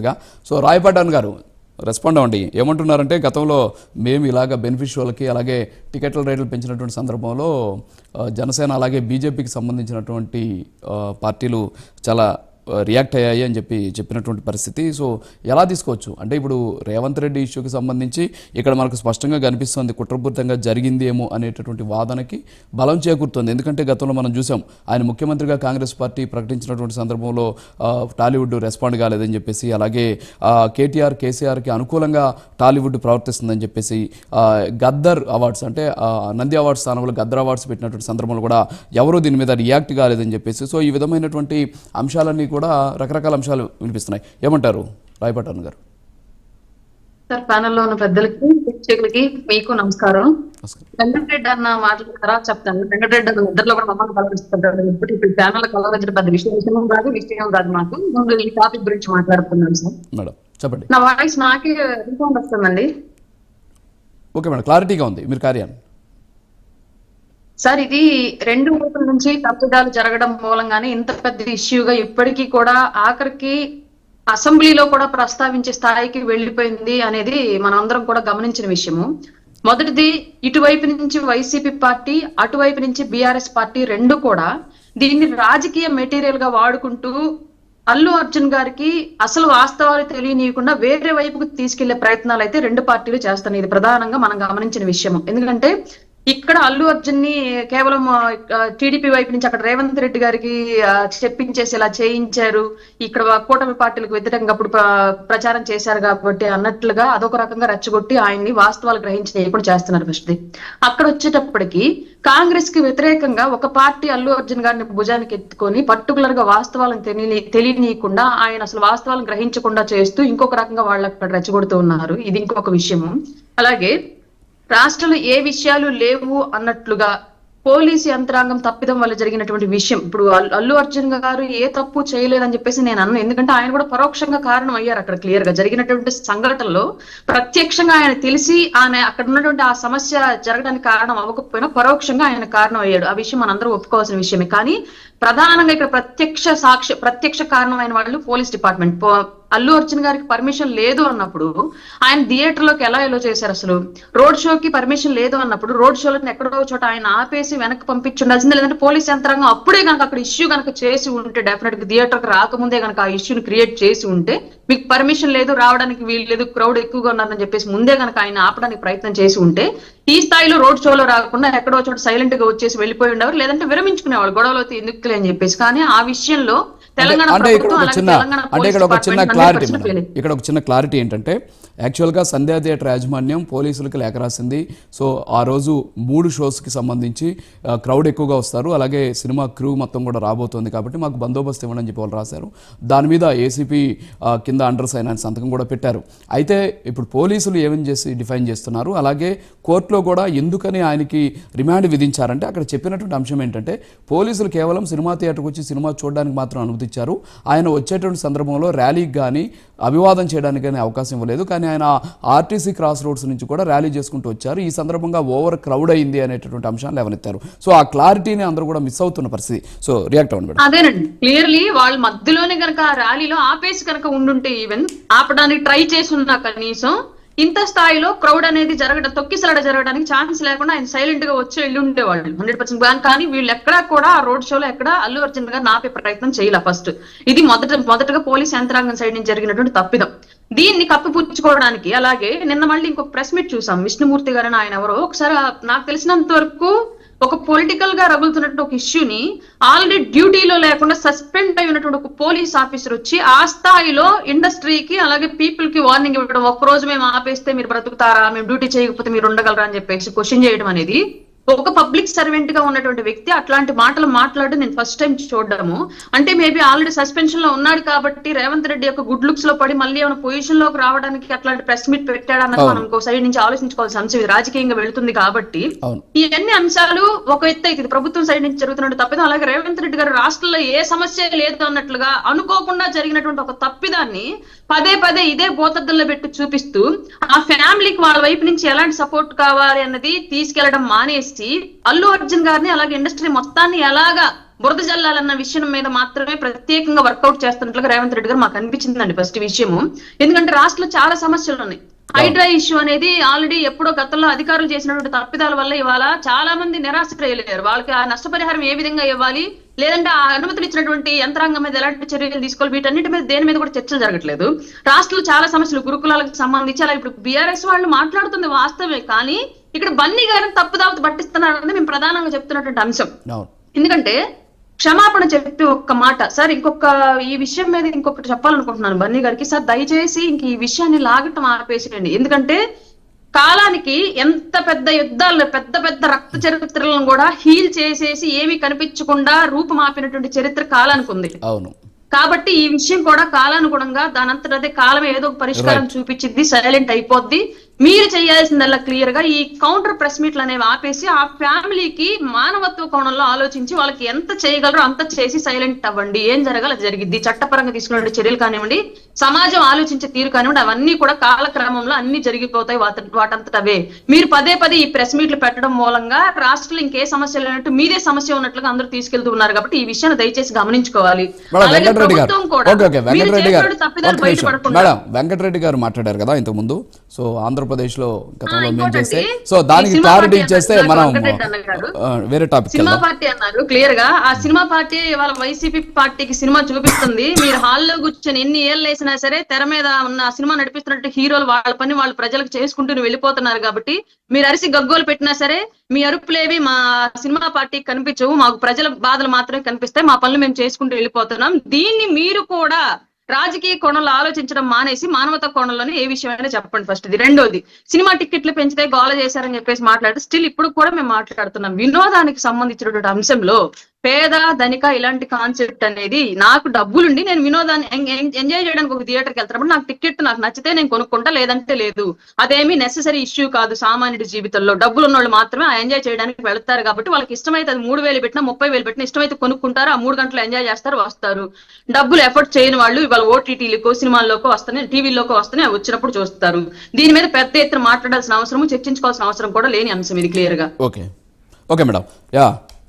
గా. సో రాయ్ గారు రెస్పాండ్ అవ్వండి. ఏమంటున్నారంటే గతంలో మేము ఇలాగ బెనిఫిషియల్కి అలాగే టికెట్ల రేట్లు పెంచినటువంటి సందర్భంలో జనసేన అలాగే బీజేపీకి సంబంధించినటువంటి పార్టీలు చాలా రియాక్ట్ అయ్యాయి అని చెప్పి చెప్పినటువంటి పరిస్థితి. సో ఎలా తీసుకోవచ్చు? అంటే ఇప్పుడు రేవంత్ రెడ్డి ఇష్యూకి సంబంధించి ఇక్కడ మనకు స్పష్టంగా కనిపిస్తుంది కుట్రపూరితంగా జరిగింది ఏమో అనేటటువంటి వాదనకి బలం చేకూరుతుంది. ఎందుకంటే గతంలో మనం చూసాం ఆయన ముఖ్యమంత్రిగా కాంగ్రెస్ పార్టీ ప్రకటించినటువంటి సందర్భంలో టాలీవుడ్ రెస్పాండ్ కాలేదని చెప్పేసి అలాగే కేటీఆర్ కేసీఆర్కి అనుకూలంగా టాలీవుడ్ ప్రవర్తిస్తుందని చెప్పేసి గద్దర్ అవార్డ్స్ అంటే నంది అవార్డ్స్ స్థానంలో గద్దర్ అవార్డ్స్ పెట్టినటువంటి సందర్భంలో కూడా ఎవరూ దీని మీద రియాక్ట్ కాలేదని చెప్పేసి సో ఈ విధమైనటువంటి అంశాలన్నీ కూడా రకరకాల అంశాలు వినిపిస్తున్నాయి. ఏమంటారు? రాయపట్టాను గారు. సార్ ప్యానెల్లో ఉన్న పెద్దలకి ప్రేక్షకులకి మీకు నమస్కారం. వెంకటరెడ్డి అన్న మాటలు తర్వాత చెప్తాను. వెంకటరెడ్డి అన్న ఇద్దరిలో కూడా మమ్మల్ని కలవరిస్తుంటారు ఇప్పుడు ఇప్పుడు ప్యానెల్ కలవరించడం పెద్ద విషయం విషయం కాదు విషయం కాదు మాకు. ముందు ఈ టాపిక్ గురించి మాట్లాడుతున్నాను సార్. మేడం చెప్పండి. నా వాయిస్ నాకే రిసౌండ్ వస్తుందండి. ఓకే మేడం క్లారిటీగా ఉంది. మీరు కార్యాన్ని సార్ ఇది రెండు వైపుల నుంచి తప్పిదాలు జరగడం మూలంగానే ఇంత పెద్ద ఇష్యూగా ఇప్పటికీ కూడా ఆఖరికి అసెంబ్లీలో కూడా ప్రస్తావించే స్థాయికి వెళ్ళిపోయింది అనేది మనందరం కూడా గమనించిన విషయము. మొదటిది ఇటువైపు నుంచి వైసీపీ పార్టీ అటువైపు నుంచి బీఆర్ఎస్ పార్టీ రెండు కూడా దీన్ని రాజకీయ మెటీరియల్గా వాడుకుంటూ అల్లు అర్జున్ గారికి అసలు వాస్తవాలు తెలియనీయకుండా వేరే వైపుకు తీసుకెళ్ళే ప్రయత్నాలు అయితే రెండు పార్టీలు చేస్తున్నాయి. ఇది ప్రధానంగా మనం గమనించిన విషయం ఎందుకంటే ఇక్కడ అల్లు అర్జున్ని కేవలం టీడీపీ వైపు నుంచి అక్కడ రేవంత్ రెడ్డి గారికి చెప్పించేసి ఇలా చేయించారు. ఇక్కడ కూటమి పార్టీలకు వ్యతిరేకంగా అప్పుడు ప్రచారం చేశారు కాబట్టి అన్నట్లుగా అదొక రకంగా రెచ్చగొట్టి ఆయన్ని వాస్తవాలు గ్రహించకుండా చేస్తున్నారు ఫస్ట్ అక్కడ వచ్చేటప్పటికి కాంగ్రెస్కి వ్యతిరేకంగా ఒక పార్టీ అల్లు అర్జున్ గారిని భుజానికి ఎత్తుకొని పర్టికులర్గా వాస్తవాలను తెలియ తెలియనీయకుండా ఆయన అసలు వాస్తవాలను గ్రహించకుండా చేస్తూ ఇంకొక రకంగా వాళ్ళు అక్కడ రెచ్చగొడుతూ ఉన్నారు. ఇది ఇంకొక విషయము. అలాగే రాష్ట్రంలో ఏ విషయాలు లేవు అన్నట్లుగా పోలీసు యంత్రాంగం తప్పిదం వల్ల జరిగినటువంటి విషయం. ఇప్పుడు అల్లు అర్జున్ గారు ఏ తప్పు చేయలేదని చెప్పేసి నేను అన్నాను ఎందుకంటే ఆయన కూడా పరోక్షంగా కారణం అయ్యారు అక్కడ క్లియర్గా జరిగినటువంటి సంఘటనలో ప్రత్యక్షంగా ఆయన తెలిసి ఆయన అక్కడ ఉన్నటువంటి ఆ సమస్య జరగడానికి కారణం అవ్వకపోయినా పరోక్షంగా ఆయన కారణం అయ్యాడు. ఆ విషయం మనందరూ ఒప్పుకోవాల్సిన విషయమే. కానీ ప్రధానంగా ఇక్కడ ప్రత్యక్ష సాక్ష్య ప్రత్యక్ష కారణమైన వాళ్ళు పోలీస్ డిపార్ట్మెంట్. అల్లు అర్జున్ గారికి పర్మిషన్ లేదు అన్నప్పుడు ఆయన థియేటర్లోకి ఎలా ఎలో చేశారు అసలు? రోడ్ షోకి పర్మిషన్ లేదు అన్నప్పుడు రోడ్ షోలో ఎక్కడో చోట ఆయన ఆపేసి వెనక్కి పంపించుండాల్సిందే. లేదంటే పోలీస్ యంత్రాంగం అప్పుడే కనుక అక్కడ ఇష్యూ కనుక చేసి ఉంటే డెఫినెట్గా థియేటర్కి రాకముందే కనుక ఆ ఇష్యూని క్రియేట్ చేసి ఉంటే మీకు పర్మిషన్ లేదు రావడానికి వీలు లేదు క్రౌడ్ ఎక్కువగా ఉన్నారని చెప్పేసి ముందే కనుక ఆయన ఆపడానికి ప్రయత్నం చేసి ఉంటే ఈ స్థాయిలో రోడ్ షోలో రాకుండా ఎక్కడో చోట సైలెంట్గా వచ్చేసి వెళ్ళిపోయి ఉండేవారు. లేదంటే విరమించుకునేవాళ్ళు. గొడవలు అయితే ఎందుకులే అని చెప్పేసి. కానీ ఆ విషయంలో అంటే ఇక్కడ ఒక చిన్న అంటే ఇక్కడ ఒక చిన్న క్లారిటీ 100% మేడం. ఇక్కడ ఒక చిన్న క్లారిటీ ఏంటంటే యాక్చువల్గా సంధ్యా థియేటర్ యాజమాన్యం పోలీసులకు లేఖ రాసింది. సో ఆ రోజు మూడు షోస్కి సంబంధించి క్రౌడ్ ఎక్కువగా వస్తారు. అలాగే సినిమా క్రూ మొత్తం కూడా రాబోతోంది కాబట్టి మాకు బందోబస్తు ఇవ్వని చెప్పి వాళ్ళు రాశారు. దాని మీద ఏసీపీ కింద అండర్ సైన్ అని సంతకం కూడా పెట్టారు. అయితే ఇప్పుడు పోలీసులు ఏమని చేసి డిఫైన్ చేస్తున్నారు? అలాగే కోర్టులో కూడా ఎందుకని ఆయనకి రిమాండ్ విధించారంటే అక్కడ చెప్పినటువంటి అంశం ఏంటంటే పోలీసులు కేవలం సినిమా థియేటర్కి వచ్చి సినిమా చూడడానికి మాత్రం అనుమతిచ్చారు ఆయన వచ్చేటువంటి సందర్భంలో ర్యాలీకి కానీ అభివాదం చేయడానికి కానీ అవకాశం ఇవ్వలేదు. కానీ ఆయన ఆర్టీసీ క్రాస్ రోడ్స్ నుంచి కూడా ర్యాలీ చేసుకుంటూ వచ్చారు. ఈ సందర్భంగా ఓవర్ క్రౌడ్ అయింది అనేటటువంటి అంశాన్ని లేవనెత్తారు. సో ఆ క్లారిటీని అందరూ కూడా మిస్ అవుతున్న పరిస్థితి. సో రియాక్ట్ అవ్వండి అదేనండి. క్లియర్లీ వాళ్ళ మధ్యలోనే కనుక ర్యాలీలో ఆపేసి కనుక ఉండుంటే ఈవెన్ ఆపడానికి ట్రై చేసి ఉన్నా కనీసం ఇంత స్థాయిలో క్రౌడ్ అనేది జరగడం తొక్కిసలాడ జరగడానికి ఛాన్స్ లేకుండా ఆయన సైలెంట్గా వచ్చి వెళ్ళి ఉండేవాళ్ళు. హండ్రెడ్ పర్సెంట్ కానీ వీళ్ళు ఎక్కడా కూడా ఆ రోడ్ షోలో ఎక్కడ అల్లు అర్జున్ గారు నాపే ప్రయత్నం చేయాల ఫస్ట్ ఇది మొదట మొదటగా పోలీస్ యంత్రాంగం సైడ్ నుంచి జరిగినటువంటి తప్పిదం. దీన్ని కప్పిపుచ్చుకోవడానికి అలాగే నిన్న మళ్ళీ ఇంకొక ప్రెస్ మీట్ చూసాం. విష్ణుమూర్తి గారు ఆయన ఎవరో. ఒకసారి నాకు తెలిసినంత వరకు ఒక పొలిటికల్గా రగులుతున్నటువంటి ఒక ఇష్యూని ఆల్రెడీ డ్యూటీలో లేకుండా సస్పెండ్ అయి ఉన్నటువంటి ఒక పోలీస్ ఆఫీసర్ వచ్చి ఆ స్థాయిలో ఇండస్ట్రీకి అలాగే పీపుల్కి వార్నింగ్ ఇవ్వడం ఒక్క రోజు మేము ఆపేస్తే మీరు బ్రతుకుతారా మేము డ్యూటీ చేయకపోతే మీరు ఉండగలరా అని చెప్పేసి క్వశ్చన్ చేయడం అనేది ఒక పబ్లిక్ సర్వెంట్గా ఉన్నటువంటి వ్యక్తి అట్లాంటి మాటలు మాట్లాడడం నేను ఫస్ట్ టైం చూడడము. అంటే మేబీ ఆల్రెడీ సస్పెన్షన్లో ఉన్నాడు కాబట్టి రేవంత్ రెడ్డి యొక్క గుడ్ లుక్స్లో పడి మళ్ళీ ఏమైనా పొజిషన్లోకి రావడానికి అట్లాంటి ప్రెస్ మీట్ పెట్టాడన్నది అవును. మనం ఇంకో సైడ్ నుంచి ఆలోచించుకోవాల్సిన అంశం ఇది. రాజకీయంగా వెళుతుంది కాబట్టి ఇవన్నీ అంశాలు ఒక ఎత్తు అయితే ప్రభుత్వం సైడ్ నుంచి జరుగుతున్న తప్పిదం అలాగే రేవంత్ రెడ్డి గారు రాష్ట్రంలో ఏ సమస్య లేదు అన్నట్లుగా అనుకోకుండా జరిగినటువంటి ఒక తప్పిదాన్ని పదే పదే ఇదే బోతద్దుల్లో పెట్టి చూపిస్తూ ఆ ఫ్యామిలీకి వాళ్ళ వైపు నుంచి ఎలాంటి సపోర్ట్ కావాలి అన్నది తీసుకెళ్ళడం మానేసి అల్లు అర్జున్ గారిని అలాగే ఇండస్ట్రీ మొత్తాన్ని ఎలాగా బురద జల్లాలన్న విషయం మీద మాత్రమే ప్రత్యేకంగా వర్కౌట్ చేస్తున్నట్లుగా రేవంత్ రెడ్డి గారు మాకు అనిపించిందండి ఫస్ట్ విషయము. ఎందుకంటే రాష్ట్రంలో చాలా సమస్యలు ఉన్నాయి. హైడ్రా ఇష్యూ అనేది ఆల్రెడీ ఎప్పుడో గతంలో అధికారులు చేసినటువంటి తప్పిదాల వల్ల ఇవాళ చాలా మంది నిరాశ్రయలేరు వాళ్ళకి ఆ నష్టపరిహారం ఏ విధంగా ఇవ్వాలి? లేదంటే ఆ అనుమతులు ఇచ్చినటువంటి యంత్రాంగం మీద ఎలాంటి చర్యలు తీసుకోవాలి? వీటన్నిటి మీద దేని మీద కూడా చర్చలు జరగట్లేదు. రాష్ట్రంలో చాలా సమస్యలు గురుకులాలకు సంబంధించి అలా ఇప్పుడు బీఆర్ఎస్ వాళ్ళు మాట్లాడుతుంది వాస్తవమే. కానీ ఇక్కడ బన్నీ గారిని తప్పుదావత పట్టిస్తున్నారన్నది మేము ప్రధానంగా చెప్తున్నటువంటి అంశం. ఎందుకంటే క్షమాపణ చెప్పి ఒక్క మాట సార్ ఇంకొక ఈ విషయం మీద ఇంకొకటి చెప్పాలనుకుంటున్నాను బన్నీ గారికి. సార్ దయచేసి ఇంక ఈ విషయాన్ని లాగటం ఆపేసేయండి ఎందుకంటే కాలానికి ఎంత పెద్ద యుద్ధాలు పెద్ద పెద్ద రక్త చరిత్రలను కూడా హీల్ చేసేసి ఏమీ కనిపించకుండా రూపుమాపినటువంటి చరిత్ర కాలానికి ఉంది. అవును. కాబట్టి ఈ విషయం కూడా కాలానుగుణంగా దానంతట అదే కాలం ఏదో ఒక పరిష్కారం చూపించింది సైలెంట్ అయిపోద్ది. మీరు చేయాల్సిందల్లా క్లియర్గా ఈ కౌంటర్ ప్రెస్ మీట్లు అనేవి ఆపేసి ఆ ఫ్యామిలీకి మానవత్వ కోణంలో ఆలోచించి వాళ్ళకి ఎంత చేయగలరో అంత చేసి సైలెంట్ అవ్వండి. ఏం జరగాలి అది జరిగిద్ది. చట్టపరంగా తీసుకునే చర్యలు కానివ్వండి సమాజం ఆలోచించే తీరు కానివ్వండి అవన్నీ కూడా కాలక్రమంలో అన్ని జరిగిపోతాయి వాటి వాటంతట అవే మీరు పదే పదే ఈ ప్రెస్ మీట్లు పెట్టడం మూలంగా రాష్ట్రంలో ఇంకే సమస్య లేనట్టు మీదే సమస్య ఉన్నట్లుగా అందరూ తీసుకెళ్తూ ఉన్నారు కాబట్టి ఈ విషయాన్ని దయచేసి గమనించుకోవాలి. వెంకటరెడ్డి గారు. మాట్లాడారు కదా ఇంతకు ముందు సో ఆంధ్రప్రదేశ్లో గతంలో మేము చేస్తే సో దానికి క్లారిటీ ఇచ్చేస్తే మనం వేరే టాపిక్ సినిమా పార్టీ అన్నారు క్లియర్గా ఆ సినిమా పార్టీ వాళ్ళ వైసీపీ పార్టీకి సినిమా చూపిస్తుంది. మీరు హాల్లో కూర్చొని ఎన్ని ఏళ్ళు వేసినా సరే తెర మీద ఉన్న సినిమా నడిపిస్తున్నట్టు హీరోలు వాళ్ళ పని వాళ్ళు ప్రజలకు చేసుకుంటూ వెళ్ళిపోతున్నారు కాబట్టి మీరు అరిసి గగ్గోలు పెట్టినా సరే మీ అరుపులేవి మా సినిమా పార్టీకి కనిపించవు. మాకు ప్రజల బాధలు మాత్రమే కనిపిస్తాయి. మా పనులు మేము చేసుకుంటూ వెళ్ళిపోతున్నాం. దీన్ని మీరు కూడా రాజకీయ కోణంలో ఆలోచించడం మానేసి మానవత కోణంలోనే ఏ విషయమైనా చెప్పండి ఫస్ట్ ఇది. రెండోది సినిమా టికెట్లు పెంచితే గోల చేశారని చెప్పేసి మాట్లాడితే స్టిల్ ఇప్పుడు కూడా మేము మాట్లాడుతున్నాం. వినోదానికి సంబంధించినటువంటి అంశంలో పేద ధనిక ఇలాంటి కాన్సెప్ట్ అనేది నాకు డబ్బులుండి నేను వినోదాన్ని ఎంజాయ్ చేయడానికి ఒక థియేటర్కి వెళ్తున్నప్పుడు నాకు టికెట్ నాకు నచ్చితే నేను కొనుక్కుంటా లేదంటే లేదు. అదేమి నెససరీ ఇష్యూ కాదు సామాన్యుడి జీవితంలో. డబ్బులు ఉన్న వాళ్ళు మాత్రమే ఆ ఎంజాయ్ చేయడానికి వెళ్తారు కాబట్టి వాళ్ళకి ఇష్టమైతే అది మూడు వేలు పెట్టినా ముప్పై వేలు పెట్టినా ఇష్టమైతే కొనుక్కుంటారు ఆ మూడు గంటలు ఎంజాయ్ చేస్తారు వస్తారు. డబ్బులు ఎఫర్ట్ చేయని వాళ్ళు ఇవాళ ఓటీటీలకో సినిమాల్లోకి వస్తానే టీవీలోకో వస్తానే వచ్చినప్పుడు చూస్తారు. దీని మీద పెద్ద ఎత్తున మాట్లాడాల్సిన అవసరం చర్చించుకోవాల్సిన అవసరం కూడా లేని అంశం ఇది క్లియర్గా. ఓకే. Okay madam. యా.